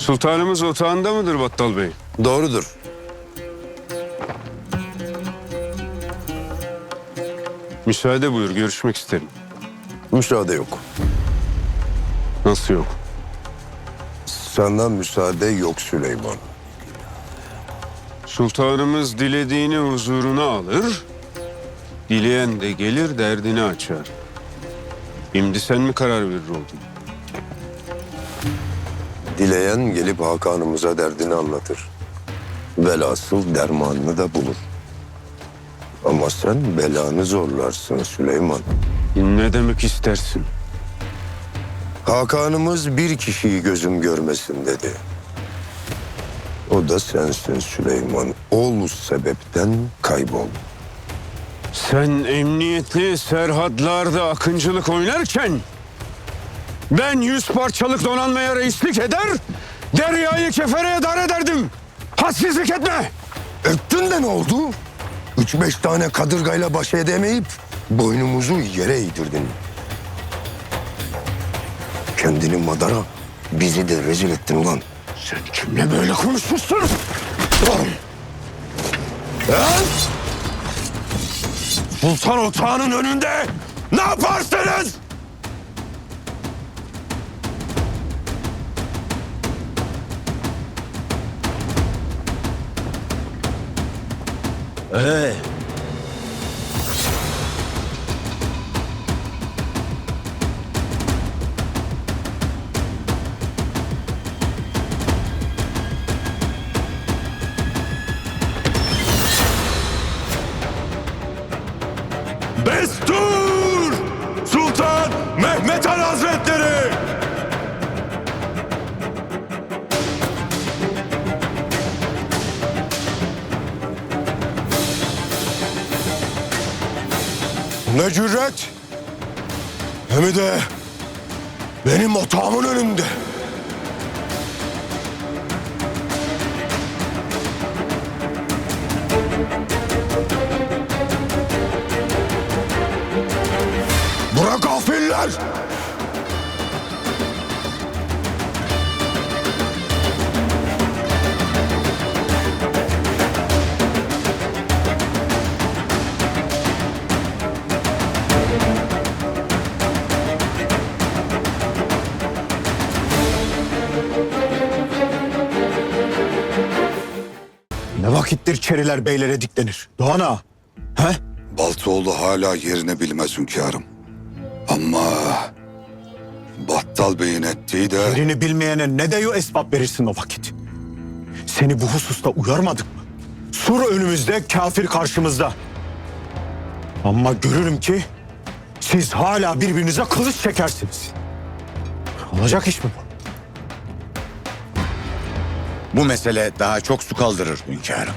Sultanımız otağında mıdır Battal Bey? Doğrudur. Müsaade buyur görüşmek isterim. Müsaade yok. Nasıl yok? Sana müsaade yok Süleyman. Sultanımız dilediğini huzuruna alır. Dileyen de gelir derdini açar. Şimdi sen mi karar verir oldun? Dileyen gelip Hakan'ımıza derdini anlatır. Velhasıl dermanını da bulur. Ama sen belanı zorlarsın Süleyman. Ne demek istersin? Hakan'ımız bir kişiyi gözüm görmesin dedi. O da sensin Süleyman. Ol sebepten kaybol. Sen emniyetli serhatlarda akıncılık oynarken ben yüz parçalık donanmaya reislik eder, deryayı kefereye dar ederdim. Hadsizlik etme. Öptün de ne oldu? Üç beş tane kadırgayla baş edemeyip boynumuzu yere eğdirdin. Kendini madara, bizi de rezil ettin ulan. Sen kimle böyle konuşmuşsun? Lan! Sultan otağının önünde ne yaparsınız? Ee, Destur! Ne cüret? Hem de benim otağımın önünde. Bırak gafiller! Ne vakittir çeriler beylere diklenir? Doğan ağa. He? Baltoğlu hala yerini bilmez hünkârım. Ama Battal Bey'in ettiği de Yerini bilmeyene ne deyo esbab verirsin o vakit? Seni bu hususta uyarmadık mı? Sur önümüzde, kafir karşımızda. Ama görürüm ki siz hala birbirinize kılıç çekersiniz. Olacak iş mi bu? Bu mesele daha çok su kaldırır hünkârım.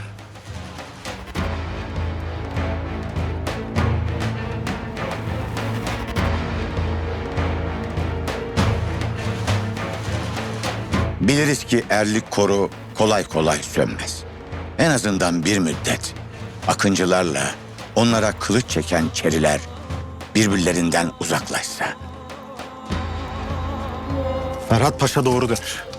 Biliriz ki erlik koru kolay kolay sönmez. En azından bir müddet akıncılarla onlara kılıç çeken çeriler birbirlerinden uzaklaşsa. Ferhat Paşa doğru der.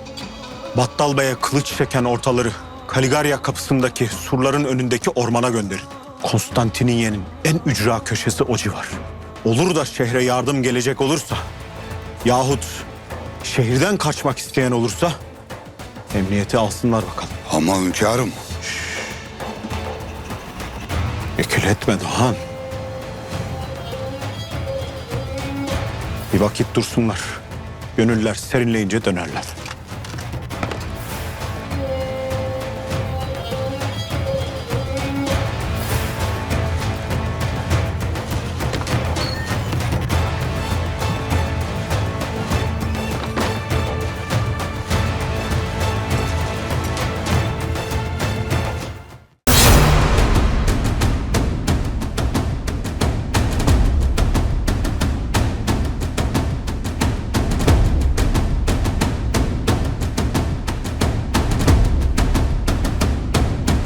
Battal Bey'e kılıç çeken ortaları Kaligarya kapısındaki surların önündeki ormana gönderin. Konstantiniyye'nin en ücra köşesi o civar. Olur da şehre yardım gelecek olursa yahut şehirden kaçmak isteyen olursa emniyeti alsınlar bakalım. ama hünkârım Ekil etme Doğan. Bir vakit dursunlar. Gönüller serinleyince dönerler.